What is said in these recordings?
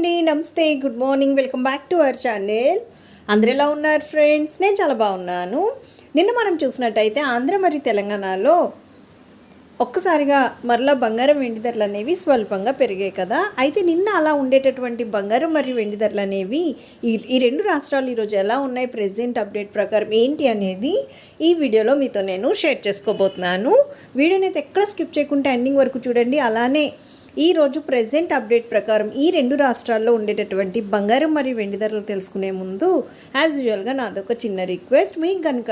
అండి. నమస్తే good morning. Welcome back to our channel. అందరు ఎలా ఉన్నారు ఫ్రెండ్స్? నేను చాలా బాగున్నాను. నిన్న మనం చూసినట్టయితే ఆంధ్ర మరియు తెలంగాణలో ఒక్కసారిగా మరలా బంగారం వెండి ధరలు అనేవి స్వల్పంగా పెరిగాయి కదా. అయితే నిన్న అలా ఉండేటటువంటి బంగారం మరియు వెండి ధరలు అనేవి ఈ ఈ రెండు రాష్ట్రాలు ఈరోజు ఎలా ఉన్నాయి? ప్రెసెంట్ అప్డేట్ ప్రకారం ఏంటి అనేది ఈ వీడియోలో మీతో నేను షేర్ చేసుకోబోతున్నాను. వీడియోని అయితే ఎక్కడ స్కిప్ చేయకుండా ఎండింగ్ వరకు చూడండి. అలానే ఈ రోజు ప్రెసెంట్ అప్డేట్ ప్రకారం ఈ రెండు రాష్ట్రాల్లో ఉండేటటువంటి బంగారం మరియు వెండి ధరలు తెలుసుకునే ముందు యాజ్ యూజువల్గా నాదొక చిన్న రిక్వెస్ట్ మీకు కనుక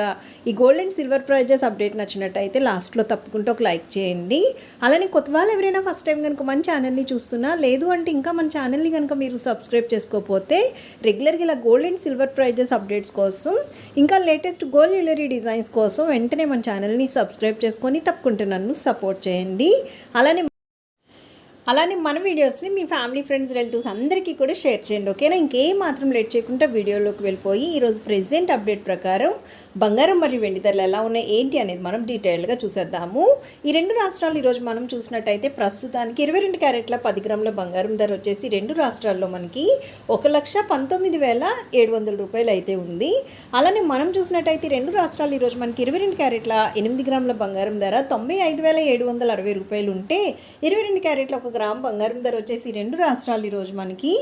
ఈ gold and silver prices update నచ్చినట్టయితే లాస్ట్లో తప్పకుండా ఒక లైక్ చేయండి. అలానే కొత్త వాళ్ళు ఎవరైనా ఫస్ట్ టైం కనుక మన ఛానల్ని చూస్తున్నా లేదు అంటే ఇంకా మన ఛానల్ని కనుక మీరు సబ్స్క్రైబ్ చేసుకోకపోతే రెగ్యులర్గా ఇలా gold and silver prices updates కోసం ఇంకా లేటెస్ట్ గోల్డ్ జ్యువెలరీ డిజైన్స్ కోసం వెంటనే మన ఛానల్ని సబ్స్క్రైబ్ చేసుకొని తప్పకుండా నన్ను సపోర్ట్ చేయండి. అలానే అలానే మన వీడియోస్ని మీ ఫ్యామిలీ ఫ్రెండ్స్ రిలేటివ్స్ అందరికీ కూడా షేర్ చేయండి ఓకేనా? ఇంకేం మాత్రం లేట్ చేయకుండా వీడియోలోకి వెళ్ళిపోయి ఈరోజు ప్రెసెంట్ అప్డేట్ ప్రకారం బంగారం మరియు వెండి ధరలు ఎలా ఉన్నాయి ఏంటి అనేది మనం డీటెయిల్గా చూసేద్దాము. ఈ రెండు రాష్ట్రాలు ఈరోజు మనం చూసినట్టయితే ప్రస్తుతానికి ఇరవై రెండు క్యారెట్ల పది గ్రాముల బంగారం ధర వచ్చేసి రెండు రాష్ట్రాల్లో మనకి ఒక లక్ష పంతొమ్మిది వేల ఏడు వందల రూపాయలు అయితే ఉంది. అలానే మనం చూసినట్టయితే రెండు రాష్ట్రాలు ఈరోజు మనకి ఇరవై రెండు క్యారెట్ల ఎనిమిది గ్రాముల బంగారం ధర తొంభై ఐదు వేల ఏడు వందల అరవై రూపాయలు ఉంటే ఇరవై రెండు క్యారెట్ల ఒక గ్రామ్ బంగారం ధర వచ్చేసి రెండు రాష్ట్రాలు ఈరోజు మనకి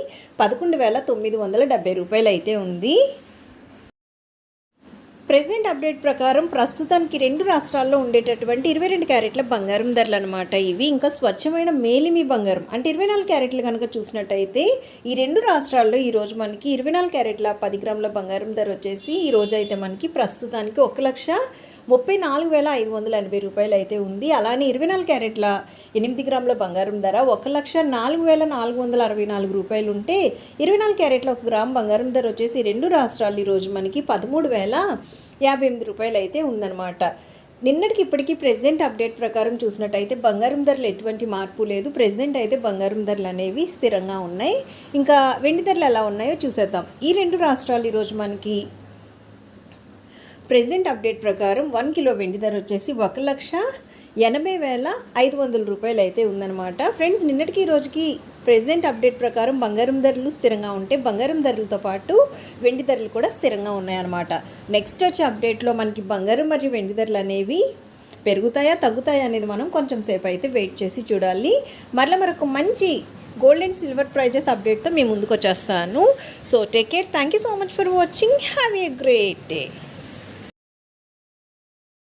పదకొండు వేల తొమ్మిది వందల డెబ్బై రూపాయలు అయితే ఉంది. ప్రెసెంట్ అప్డేట్ ప్రకారం ప్రస్తుతానికి రెండు రాష్ట్రాల్లో ఉండేటటువంటి ఇరవై రెండు క్యారెట్ల బంగారం ధరలు అనమాట ఇవి. ఇంకా స్వచ్ఛమైన మేలిమి బంగారం అంటే ఇరవై నాలుగు క్యారెట్లు కనుక చూసినట్టయితే ఈ రెండు రాష్ట్రాల్లో ఈరోజు మనకి ఇరవై నాలుగు క్యారెట్ల పది గ్రాముల బంగారం ధర వచ్చేసి ఈ అయితే మనకి ప్రస్తుతానికి ఒక లక్ష ముప్పై నాలుగు వేల ఐదు వందల ఎనభై రూపాయలు అయితే ఉంది. అలానే ఇరవై నాలుగు క్యారెట్ల ఎనిమిది గ్రాముల బంగారం ధర ఒక లక్ష నాలుగు వేల నాలుగు వందల అరవై నాలుగు రూపాయలు ఉంటే ఇరవై నాలుగు క్యారెట్ల ఒక గ్రామ్ బంగారం ధర వచ్చేసి రెండు రాష్ట్రాలు ఈరోజు మనకి పదమూడు వేల యాభై ఎనిమిది రూపాయలు అయితే ఉందన్నమాట. నిన్నటికి ఇప్పటికీ ప్రెసెంట్ అప్డేట్ ప్రకారం చూసినట్టయితే బంగారం ధరలు ఎటువంటి మార్పు లేదు. ప్రెసెంట్ అయితే బంగారం ధరలు అనేవి స్థిరంగా ఉన్నాయి. ఇంకా వెండి ధరలు ఎలా ఉన్నాయో చూసేద్దాం. ఈ రెండు రాష్ట్రాలు ఈరోజు మనకి ప్రజెంట్ అప్డేట్ ప్రకారం వన్ కిలో వెండి ధర వచ్చేసి ఒక లక్ష ఎనభై వేల ఐదు వందల రూపాయలు అయితే ఉందన్నమాట. ఫ్రెండ్స్ నిన్నటికి రోజుకి ప్రజెంట్ అప్డేట్ ప్రకారం బంగారం ధరలు స్థిరంగా ఉంటే బంగారం ధరలతో పాటు వెండి ధరలు కూడా స్థిరంగా ఉన్నాయన్నమాట. నెక్స్ట్ వచ్చే అప్డేట్లో మనకి బంగారం మరియు వెండి ధరలు అనేవి పెరుగుతాయా తగ్గుతాయా అనేది మనం కొంచెం సేపు అయితే వెయిట్ చేసి చూడాలి. మరలా మరొక మంచి గోల్డ్ అండ్ సిల్వర్ ప్రైజెస్ అప్డేట్తో మేము ముందుకు వచ్చేస్తాను. So take care. Thank you so much for watching. Have a great day.